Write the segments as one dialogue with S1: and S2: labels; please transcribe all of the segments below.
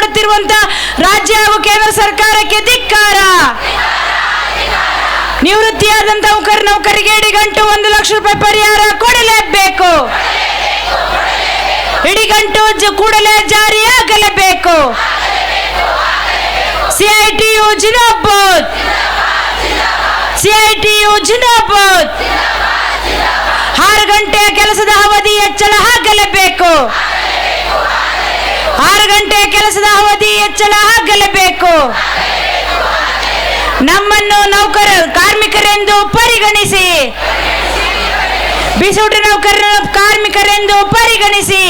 S1: ಮಾಡುತ್ತಿರುವಂತ ರಾಜ್ಯ ಹಾಗೂ ಕೇಂದ್ರ ಸರ್ಕಾರಕ್ಕೆ ಧಿಕ್ಕಾರ. ನಿವೃತ್ತಿಯಾದಂತಹ ನೌಕರ ನೌಕರಿಗೆ ಇಡಿಗಂಟು ಒಂದು ಲಕ್ಷ ರೂಪಾಯಿ ಪರಿಹಾರ ಕೊಡಲೇಬೇಕು. ಇಡಿಗಂಟು ಗಂಟು ಕೂಡಲೇ ಜಾರಿಯಾಗಲೇಬೇಕು. ಸಿಐಟಿ ಜಿಂದಾಬಾದ್. ಸಿಐಟಿ ಜಿಂದಾಬಾದ್. ಆರು ಗಂಟೆಯ ಕೆಲಸದ ಅವಧಿ ಹೆಚ್ಚಳ ಆಗಲೇಬೇಕು. ಗಂಟೆ ಕೆಲಸದ ಅವಧಿ ಹೆಚ್ಚಳ ಆಗಲೇಬೇಕು. ನಮ್ಮನ್ನು ನೌಕರ, ಕಾರ್ಮಿಕರೆಂದು ಪರಿಗಣಿಸಿ. ಬಿಸೂಟ ನೌಕರ, ಕಾರ್ಮಿಕರೆಂದು ಪರಿಗಣಿಸಿ.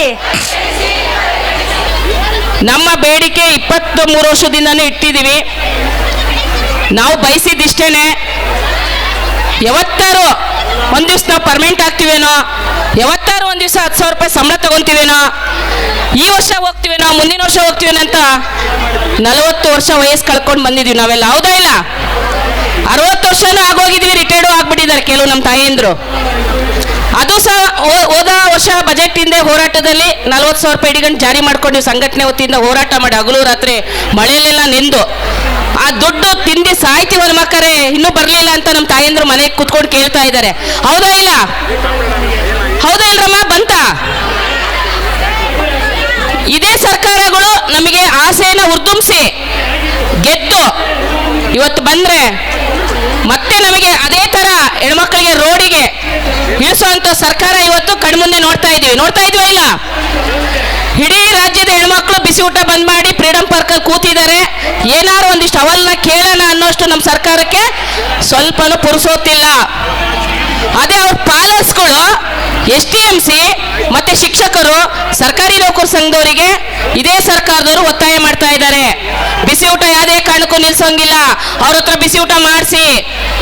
S2: ನಮ್ಮ ಬೇಡಿಕೆ ಇಪ್ಪತ್ತು ಮೂರು ವರ್ಷದಿಂದನೂ ಇಟ್ಟಿದ್ದೀವಿ. ನಾವು ಬಯಸಿದ್ದಿಷ್ಟೇನೆ ಯಾವತ್ತಾರು ಒಂದು ದಿವಸ ನಾವು ಪರ್ಮನೆಂಟ್ ಆಗ್ತೀವೇನೋ? ಯಾವತ್ತಾರು ಒಂದು ದಿವಸ ಹತ್ತು ಸಾವಿರ ರೂಪಾಯಿ ಸಂಬಳ ತಗೊತೀವೇನೋ? ಈ ವರ್ಷ ಹೋಗ್ತಿವೇನೋ, ಮುಂದಿನ ವರ್ಷ ಹೋಗ್ತಿವೇನಂತ ನಲವತ್ತು ವರ್ಷ ವಯಸ್ಸು ಕಳ್ಕೊಂಡು ಬಂದಿದ್ದೀವಿ ನಾವೆಲ್ಲ, ಹೌದಾ ಇಲ್ಲ? ಅರವತ್ತು ವರ್ಷನೂ ಆಗೋಗಿದೀವಿ ರಿಟೈರ್ಡು ಆಗ್ಬಿಟ್ಟಿದ್ದಾರೆ ಕೆಲವು ನಮ್ಮ ತಾಯಂದ್ರು ಅದು ಸಹ ಹೋದ ವರ್ಷ ಬಜೆಟ್ ಹಿಂದೆ ಹೋರಾಟದಲ್ಲಿ ನಲವತ್ತು ಸಾವಿರ ರೂಪಾಯಿ ಇಡಿಗಂಟು ಜಾರಿ ಮಾಡ್ಕೊಂಡು ಸಂಘಟನೆ ವತಿಯಿಂದ ಹೋರಾಟ ಮಾಡಿ ಹಗಲು ರಾತ್ರಿ ಮಳೆಯಲ್ಲೆಲ್ಲ ನೆಂದು. ಆ ದುಡ್ಡು ತಿಂದು ಸಾಯ್ತೀವಲ್ಲ ಮಕ್ಕರೇ ಇನ್ನೂ ಬರಲಿಲ್ಲ ಅಂತ ನಮ್ಮ ತಾಯಂದ್ರು ಮನೆಗೆ ಕುತ್ಕೊಂಡು ಕೇಳ್ತಾ ಇದ್ದಾರೆ. ಹೌದಾ ಇಲ್ಲ? ಹೌದಾ ಇಲ್ರಮ್ಮ? ಬಂತ? ಇದೇ ಸರ್ಕಾರಗಳು ನಮಗೆ ಆಸೆಯನ್ನು ಉರ್ದುಂಬಿಸಿ ಗೆದ್ದು ಇವತ್ತು ಬಂದ್ರೆ ಮತ್ತೆ ನಮಗೆ ಅದೇ ತರ ಹೆಣ್ಮಕ್ಳಿಗೆ ರೋಡಿಗೆ ಇಳಿಸುವಂತ ಸರ್ಕಾರ ಇವತ್ತು ಕಣ್ಮುಂದೆ ನೋಡ್ತಾ ಇದೀವಿ. ನೋಡ್ತಾ ಇದೀವ ಇಲ್ಲ? ಇಡೀ ರಾಜ್ಯದ ಹೆಣ್ಮಕ್ಳು ಬಿಸಿ ಊಟ ಬಂದ್ ಮಾಡಿ ಫ್ರೀಡಂ ಪಾರ್ಕ್ ಅಲ್ಲಿ ಕೂತಿದ್ದಾರೆ. ಏನಾರು ಒಂದಿಷ್ಟು ಅವಲ್ನ ಕೇಳೋಣ ಅನ್ನೋಷ್ಟು ನಮ್ಮ ಸರ್ಕಾರಕ್ಕೆ ಸ್ವಲ್ಪನೂ ಪುರುಸೋತಿಲ್ಲ. ಅದೇ ಅವ್ರ ಪಾಲರ್ಸ್ಗಳು ಎಸ್ ಟಿ ಎಂ ಸಿ ಮತ್ತೆ ಶಿಕ್ಷಕರು ಸರ್ಕಾರಿ ಸಂಘದವರಿಗೆ ಇದೇ ಸರ್ಕಾರದವರು ಒತ್ತಾಯ ಮಾಡ್ತಾ ಇದ್ದಾರೆ. ಬಿಸಿ ಊಟ ಯಾವುದೇ ಕಾರಣಕ್ಕೂ ನಿಲ್ಸೋಂಗಿಲ್ಲ. ಅವ್ರ ಹತ್ರ ಬಿಸಿ ಊಟ ಮಾಡಿಸಿ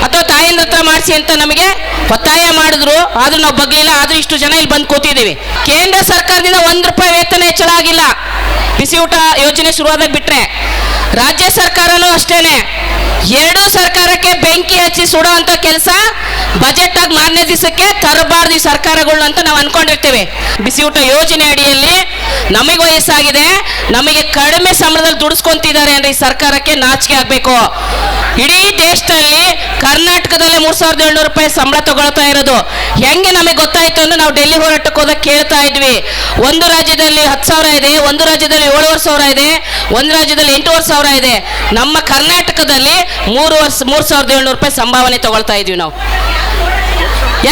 S2: ಅಥವಾ ತಾಯಿಂದ ಹತ್ರ ಮಾಡಿಸಿ ಅಂತ ನಮಗೆ ಒತ್ತಾಯ ಮಾಡಿದ್ರು. ಆದ್ರೂ ನಾವು ಬಗ್ಲಿಲ್ಲ ಆದ್ರೂ ಇಷ್ಟು ಜನ ಇಲ್ಲಿ ಬಂದು ಕೂತಿದ್ದೀವಿ. ಕೇಂದ್ರ ಸರ್ಕಾರದಿಂದ ಒಂದು ರೂಪಾಯಿ ವೇತನ ಹೆಚ್ಚಳ ಆಗಿಲ್ಲ ಬಿಸಿ ಊಟ ಯೋಜನೆ ಶುರುವಾದಾಗ ಬಿಟ್ರೆ ರಾಜ್ಯ ಸರ್ಕಾರನೂ ಅಷ್ಟೇನೆ. ಎರಡೂ ಸರ್ಕಾರಕ್ಕೆ ಬೆಂಕಿ ಹಚ್ಚಿ ಸುಡೋ ಅಂತ ಕೆಲಸ ಬಜೆಟ್ ಆಗಿ ಮಾರನೇ ದಿವಸಕ್ಕೆ ತರಬಾರ್ದು ಈ ಸರ್ಕಾರಗಳು ಅಂತ ನಾವು ಅನ್ಕೊಂಡಿರ್ತೇವೆ. ಬಿಸಿ ಊಟ ಯೋಜನೆ ಅಡಿಯಲ್ಲಿ ನಮಗೆ ವಯಸ್ಸಾಗಿದೆ, ನಮಗೆ ಕಡಿಮೆ ಸಂಬಳದಲ್ಲಿ ದುಡಿಸ್ಕೊಂತಿದ್ದಾರೆ ಅಂದ್ರೆ ಈ ಸರ್ಕಾರಕ್ಕೆ ನಾಚಿಕೆ ಆಗ್ಬೇಕು. ಇಡೀ ದೇಶದಲ್ಲಿ ಕರ್ನಾಟಕದಲ್ಲೇ ಮೂರ್ ಸಾವಿರದ ಏಳ್ನೂರು ರೂಪಾಯಿ ಸಂಬಳ ತಗೊಳ್ತಾ ಇರೋದು. ಹೆಂಗೆ ನಮಗೆ ಗೊತ್ತಾಯ್ತು ಅಂದ್ರೆ ನಾವು ಡೆಲ್ಲಿ ಹೋರಾಟಕ್ಕೆ ಹೋದಾಗ ಕೇಳ್ತಾ ಇದ್ವಿ. ಒಂದು ರಾಜ್ಯದಲ್ಲಿ ಹತ್ತು ಸಾವಿರ ಇದೆ, ಒಂದು ರಾಜ್ಯದಲ್ಲಿ ಏಳುವರೆ ಸಾವಿರ ಇದೆ, ಒಂದು ರಾಜ್ಯದಲ್ಲಿ ಎಂಟೂವರೆ ಸಾವಿರ ಇದೆ. ನಮ್ಮ ಕರ್ನಾಟಕದಲ್ಲಿ ಮೂರು ವರ್ಷ, ಮೂರು ಸಾವಿರದ ಏಳ್ನೂರು ರೂಪಾಯಿ ಸಂಭಾವನೆ ತಗೊಳ್ತಾ ಇದ್ವಿ ನಾವು.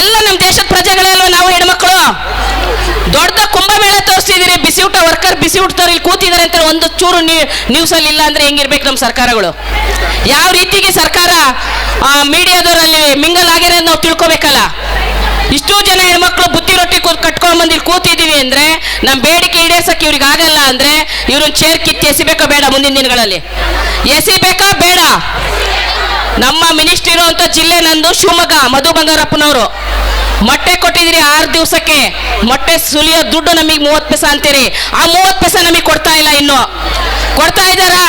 S2: ಎಲ್ಲ ನಮ್ಮ ದೇಶದ ಪ್ರಜೆಗಳಲ್ವ ನಾವು ಹೆಣ್ಮಕ್ಳು. ದೊಡ್ಡ ಕುಂಭಮೇಳ ತೋರಿಸ್ತಿದ್ದೀರಿ ಬಿಸಿ ಊಟ ವರ್ಕರ್ ಬಿಸಿ ಊಟದವ್ರು ಇಲ್ಲಿ ಕೂತಿದ್ದಾರೆ ಅಂತ ಒಂದು ಚೂರು ನ್ಯೂಸ್ ಅಲ್ಲಿ ಇಲ್ಲ ಅಂದ್ರೆ ಹೆಂಗಿರ್ಬೇಕು ನಮ್ಮ ಸರ್ಕಾರಗಳು? ಯಾವ ರೀತಿಗೆ ಸರ್ಕಾರ ಮೀಡಿಯಾದವರಲ್ಲಿ ಮಿಂಗಲ್ ಆಗಿರೋದು ನಾವು ತಿಳ್ಕೊಬೇಕಲ್ಲ? ಇಷ್ಟೋ ಜನ ಹೆಣ್ಮಕ್ಳು ಬುತ್ತಿ ರೊಟ್ಟಿ ಕಟ್ಕೊಂಡ್ ಬಂದು ಇಲ್ಲಿ ಕೂತಿದೀವಿ ಅಂದ್ರೆ ನಮ್ಮ ಬೇಡಿಕೆ ಈಡೇರ್ಸಕ್ಕೆ ಇವ್ರಿಗೆ ಆಗಲ್ಲ ಅಂದ್ರೆ ಇವ್ರನ್ನ ಚೇರ್ ಕಿತ್ತಿ ಎಸಿಬೇಕಾ ಬೇಡ ಮುಂದಿನ ದಿನಗಳಲ್ಲಿ? ಎಸಿಬೇಕಾ ಬೇಡ? ನಮ್ಮ ಮಿನಿಸ್ಟ್ರಿ ಇರುವಂತ ಜಿಲ್ಲೆ ನಂದು ಶಿವಮೊಗ್ಗ, ಮಧು ಬಂಗಾರಪ್ಪನವರು. ಮೊಟ್ಟೆ ಕೊಟ್ಟಿದ್ದೀರಿ ಆರು ದಿವಸಕ್ಕೆ. ಮೊಟ್ಟೆ ಸುಲಿಯೋ ದುಡ್ಡು ನಮಗೆ ಮೂವತ್ತು ಪೈಸಾ ಅಂತೀರಿ. ಆ ಮೂವತ್ತು ಪೈಸೆ ನಮಗೆ ಕೊಡ್ತಾ ಇಲ್ಲ ಇನ್ನು. ಕೊಡ್ತಾ ಇದ್ದಾರಾ?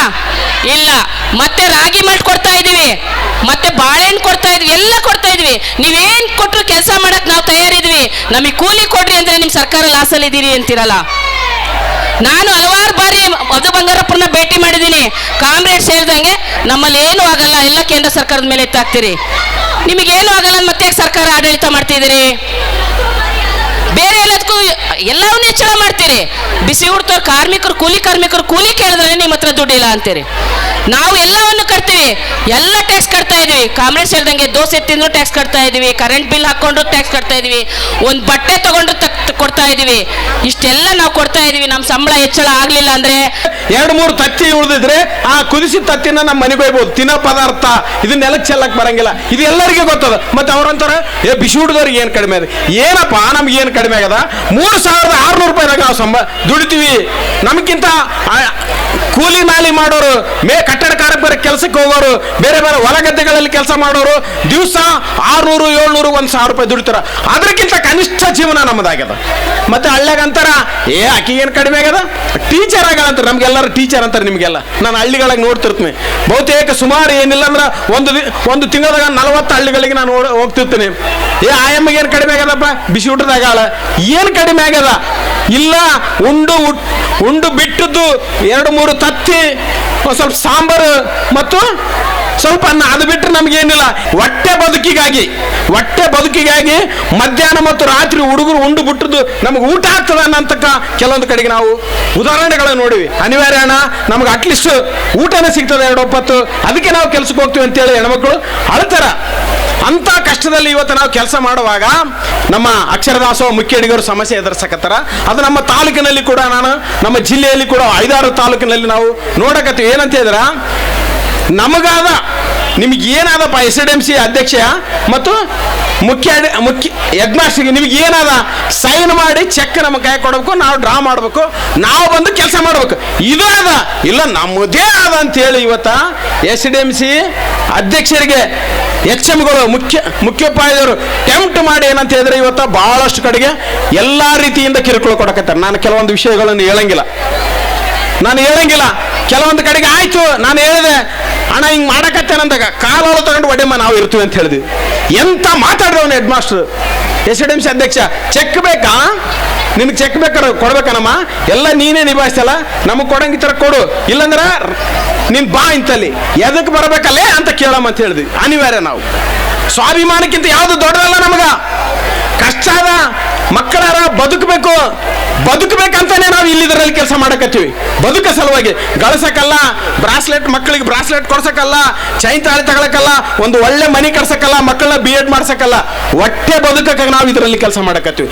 S2: ಇಲ್ಲ. ಮತ್ತೆ ರಾಗಿ ಮಲ್ಟ್ ಕೊಡ್ತಾ ಇದೀವಿ ಮತ್ತೆ ಬಾಳೆಹಣ್ಣು ಕೊಡ್ತಾ ಇದ್ವಿ. ಎಲ್ಲ ಕೊಡ್ತಾ ಇದ್ವಿ. ನೀವೇನ್ ಕೊಟ್ಟರು ಕೆಲಸ ಮಾಡಕ್ ನಾವು ತಯಾರಿದ್ವಿ. ನಮಗೆ ಕೂಲಿ ಕೊಡ್ರಿ ಅಂದ್ರೆ ನಿಮ್ ಸರ್ಕಾರ ಲಾಸಲ್ಲಿ ಇದೀರಿ ಅಂತೀರಲ್ಲ. ನಾನು ಹಲವಾರು ಬಾರಿ ಮಧು ಬಂಗಾರಪ್ಪನ ಭೇಟಿ ಮಾಡಿದ್ದೀನಿ. ಕಾಮ್ರೇಡ್ ಸೇರಿದಂಗೆ ನಮ್ಮಲ್ಲಿ ಏನು ಆಗಲ್ಲ. ಎಲ್ಲ ಕೇಂದ್ರ ಸರ್ಕಾರದ ಮೇಲೆ ಎತ್ತಾಕ್ತೀರಿ. ನಿಮಗೇನು ಆಗಲ್ಲ ಮತ್ತೆ ಸರ್ಕಾರ ಆಡಳಿತ ಮಾಡ್ತಿದ್ದೀರಿ? ಬೇರೆ ಎಲ್ಲದಕ್ಕೂ ಎಲ್ಲವನ್ನೂ ಹೆಚ್ಚಳ ಮಾಡ್ತೀರಿ. ಬಿಸಿ ಹುಡ್ತವ್ರು ಕಾರ್ಮಿಕರು, ಕೂಲಿ ಕಾರ್ಮಿಕರು ಕೂಲಿ ಕೇಳಿದ್ರೆ ನಿಮ್ಮ ಹತ್ರ ದುಡ್ಡಿಲ್ಲ ಅಂತೀರಿ. ನಾವು ಎಲ್ಲವನ್ನು ಕಟ್ತೀವಿ. ಎಲ್ಲ ಟ್ಯಾಕ್ಸ್ ಕಟ್ತಾ ಇದೀವಿ. ಕಾಮ್ರೇಡ್ಸ್ ಹೇಳ್ದಂಗೆ ದೋಸೆ ತಿಂದ್ರು ಟ್ಯಾಕ್ಸ್ ಕಟ್ತಾ ಇದೀವಿ. ಕರೆಂಟ್ ಬಿಲ್ ಹಾಕೊಂಡ್ರು ಟ್ಯಾಕ್ಸ್ ಕಟ್ತಾ ಇದೀವಿ. ಒಂದು ಬಟ್ಟೆ ತಗೊಂಡ್ರು ಕೊಡ್ತಾ ಇದೀವಿ. ಇಷ್ಟೆಲ್ಲ ನಾವು ಕೊಡ್ತಾ ಇದೀವಿ. ನಮ್ಮ ಸಂಬಳ ಹೆಚ್ಚಳ ಆಗ್ಲಿಲ್ಲ ಅಂದ್ರೆ
S3: ಎರಡು ಮೂರು ತತ್ತಿ ಉಳಿದಿದ್ರೆ ಆ ಕುದಿಸಿದ ತತ್ತಿನ ನಮ್ಮ ಮನೆಗೆ ಹೋಗ್ಬೋದು. ತಿನ್ನೋ ಪದಾರ್ಥ, ಇದನ್ನೆಲ್ಲ ಚೆಲ್ಲಕ್ ಬರಂಗಿಲ್ಲ. ಇದು ಎಲ್ಲರಿಗೂ ಗೊತ್ತದ. ಮತ್ತೆ ಅವ್ರಂತಾರ, ಏ, ಬಿಸಿ ಹುಡುಗರಿಗೆ ಏನು ಕಡಿಮೆ ಅದ ಏನಪ್ಪ, ನಮ್ಗೆ ಏನು ಕಡಿಮೆ ಆಗದ? ಮೂರು ಸಾವಿರದ ಆರ್ನೂರು ರೂಪಾಯಿನಾಗ ನಾವು ಸಂಬ ದುಡಿತೀವಿ. ನಮಗಿಂತ ಕೂಲಿ ಮಾಲಿ ಮಾಡೋರು, ಮೇ ಕಟ್ಟಡ ಕಾರ್ಮಿಕರ ಕೆಲಸಕ್ಕೆ ಹೋಗೋರು, ಬೇರೆ ಬೇರೆ ಹೊಲ ಗದ್ದೆಗಳಲ್ಲಿ ಕೆಲಸ ಮಾಡೋರು, ದಿವಸ ಆರ್ನೂರು, ಏಳ್ನೂರು, ಒಂದು ಸಾವಿರ ರೂಪಾಯಿ ದುಡಿತಾರ. ಅದಕ್ಕಿಂತ ಕನಿಷ್ಠ ಜೀವನ ನಮ್ಮದಾಗ್ಯದ. ಮತ್ತೆ ಹಳ್ಳ್ಯಾಗ ಅಂತಾರ, ಏ ಏನು ಕಡಿಮೆ ಆಗ್ಯದ? ಟೀಚರ್ ಆಗಲ್ಲ ನಮ್ಗೆಲ್ಲರೂ ಟೀಚರ್ ಅಂತಾರೆ ನಿಮಗೆಲ್ಲ. ನಾನು ಹಳ್ಳಿಗಳಿಗೆ ನೋಡ್ತಿರ್ತೀನಿ. ಬಹುತೇಕ ಸುಮಾರು ಏನಿಲ್ಲ ಅಂದ್ರೆ ಒಂದು ಒಂದು ತಿಂಗಳದಾಗ ನಲವತ್ತು ಹಳ್ಳಿಗಳಿಗೆ ನಾನು ಹೋಗ್ತಿರ್ತೀನಿ. ಏ, ಆಯಮ್ಮಗೆ ಏನು ಕಡಿಮೆ ಆಗ್ಯದಪ್ಪ? ಬಿಸಿ ಊಟದಾಗ ಏನು ಕಡಿಮೆ ಆಗ್ಯದ? ಇಲ್ಲ, ಉಂಡು ಉಂಡು ಬಿಟ್ಟದ್ದು ಎರಡು ಮೂರು ತತ್ತಿ ಸ್ವಲ್ಪ ಸಾಂಬಾರು ಮತ್ತು ಸ್ವಲ್ಪ ಅನ್ನ. ಅದು ಬಿಟ್ಟರೆ ನಮಗೇನಿಲ್ಲ. ಹೊಟ್ಟೆ ಬದುಕಿಗಾಗಿ ಹೊಟ್ಟೆ ಬದುಕಿಗಾಗಿ ಮಧ್ಯಾಹ್ನ ಮತ್ತು ರಾತ್ರಿ ಹುಡುಗರು ಉಂಡು ಬಿಟ್ಟದ್ದು ನಮಗೆ ಊಟ ಆಗ್ತದ ಅನ್ನಂತಕ್ಕ ಕೆಲವೊಂದು ಕಡೆಗೆ ನಾವು ಉದಾಹರಣೆಗಳನ್ನು ನೋಡಿವಿ. ಅನಿವಾರ್ಯ ಅಣ್ಣ, ನಮ್ಗೆ ಅಟ್ಲೀಸ್ಟ್ ಊಟನೇ ಸಿಗ್ತದೆ ಎರಡು ಒಪ್ಪತ್ತು. ಅದಕ್ಕೆ ನಾವು ಕೆಲ್ಸಕ್ಕೆ ಹೋಗ್ತೀವಿ ಅಂತೇಳಿ ಹೆಣ್ಮಕ್ಳು ಅಳ್ತಾರ. ಅಂತ ಕಷ್ಟದಲ್ಲಿ ಇವತ್ತು ನಾವು ಕೆಲಸ ಮಾಡುವಾಗ ನಮ್ಮ ಅಕ್ಷರದಾಸೋ ಮುಖ್ಯಡಿಗರು ಸಮಸ್ಯೆ ಎದುರಿಸಕತ್ತಾರ. ಅದು ನಮ್ಮ ತಾಲೂಕಿನಲ್ಲಿ ಕೂಡ ನಾನು, ನಮ್ಮ ಜಿಲ್ಲೆಯಲ್ಲಿ ಕೂಡ ಐದಾರು ತಾಲೂಕಿನಲ್ಲಿ ನಾವು ನೋಡಕತ್ತೀವಿ. ಏನಂತ ಹೇಳಿದ್ರೆ, ನಮಗಾದ, ನಿಮ್ಗೆ ಏನಾದಪ್ಪ ಎಸ್ ಡಿ ಎಂ ಸಿ ಅಧ್ಯಕ್ಷ ಮತ್ತು ಮುಖ್ಯ ಮುಖ್ಯ ಹೆಡ್ಮಾಸ್ಟರ್ಗೆ ನಿಮ್ಗೆ ಏನಾದ ಸೈನ್ ಮಾಡಿ ಚೆಕ್ ನಮ್ಮ ಕೈ ಕೊಡಬೇಕು, ನಾವು ಡ್ರಾ ಮಾಡಬೇಕು, ನಾವು ಬಂದು ಕೆಲಸ ಮಾಡಬೇಕು. ಇದು ಅದ ಇಲ್ಲ ನಮ್ಮದೇ ಅದ ಅಂತೇಳಿ ಇವತ್ತ ಎಸ್ ಡಿ ಎಂ ಸಿ ಅಧ್ಯಕ್ಷರಿಗೆ ಎಚ್ ಎಂಗಳು ಮುಖ್ಯ ಮುಖ್ಯೋಪಾಧ್ಯಾಯರು ಟೆಂಪ್ಟ್ ಮಾಡಿ ಏನಂತ ಹೇಳಿದ್ರೆ ಇವತ್ತು ಬಹಳಷ್ಟು ಕಡೆಗೆ ಎಲ್ಲ ರೀತಿಯಿಂದ ಕಿರುಕುಳ ಕೊಡಕತ್ತಾರೆ. ನಾನು ಕೆಲವೊಂದು ವಿಷಯಗಳನ್ನು ಹೇಳಂಗಿಲ್ಲ. ನಾನು ಹೇಳಂಗಿಲ್ಲ. ಕೆಲವೊಂದು ಕಡೆಗೆ ಆಯ್ತು. ನಾನು ಹೇಳಿದೆ, ಅಣ್ಣ, ಹಿಂಗ್ ಮಾಡಕತ್ತೇನಂದಾಗ ಕಾಲೋಳು ತಗೊಂಡು ಒಡೆಮ್ಮ ನಾವು ಇರ್ತೀವಿ ಅಂತ ಹೇಳಿದ್ವಿ. ಎಂತ ಮಾತಾಡಿದವನು headmaster S D M C ಅಧ್ಯಕ್ಷ, ಚೆಕ್ ಬೇಕಾ? ನಿನಗೆ ಚೆಕ್ ಬೇಕಾದ್ರೆ ಕೊಡ್ಬೇಕನಮ್ಮ? ಎಲ್ಲ ನೀನೇ ನಿಭಾಯಿಸಲ್ಲ ನಮಗೆ ಕೊಡಂಗಿತರ ಕೊಡು. ಇಲ್ಲಂದ್ರ ನೀನ್ ಬಾ ಇಂತಲ್ಲಿ. ಎದಕ್ಕೆ ಬರಬೇಕಲ್ಲೇ ಅಂತ ಕೇಳಮ್ಮ ಅಂತ ಹೇಳಿದ್ವಿ. ಅನಿವಾರ್ಯ ನಾವು. ಸ್ವಾಭಿಮಾನಕ್ಕಿಂತ ಯಾವುದು ದೊಡ್ಡದಲ್ಲ ನಮಗ? ಕಷ್ಟ ಅದ. ಮಕ್ಕಳಾರ ಬದುಕಬೇಕು. ಬದುಕಬೇಕಂತಾನೆ ನಾವು ಇಲ್ಲಿದ್ರಲ್ಲಿ ಕೆಲಸ ಮಾಡಕತ್ತೀವಿ. ಬದುಕ ಸಲುವಾಗಿ. ಗಳಿಸಕ್ಕಲ್ಲ ಬ್ರಾಸ್ಲೆಟ್ ಮಕ್ಕಳಿಗೆ ಬ್ರಾಸ್ಲೆಟ್ ಕೊಡ್ಸಕ್ಕಲ್ಲ ಚೈನ್ ತಾಳಿ ತಗೊಳಕಲ್ಲ, ಒಂದು ಒಳ್ಳೆ ಮನಿ ಕಟ್ಸಕ್ಕಲ್ಲ ಮಕ್ಕಳನ್ನ ಬಿ ಎಡ್ ಮಾಡ್ಸಕ್ಕಲ್ಲ ಹೊಟ್ಟೆ ಬದುಕಕ್ಕೆ ನಾವು ಇದರಲ್ಲಿ ಕೆಲಸ ಮಾಡಕತ್ತೀವಿ.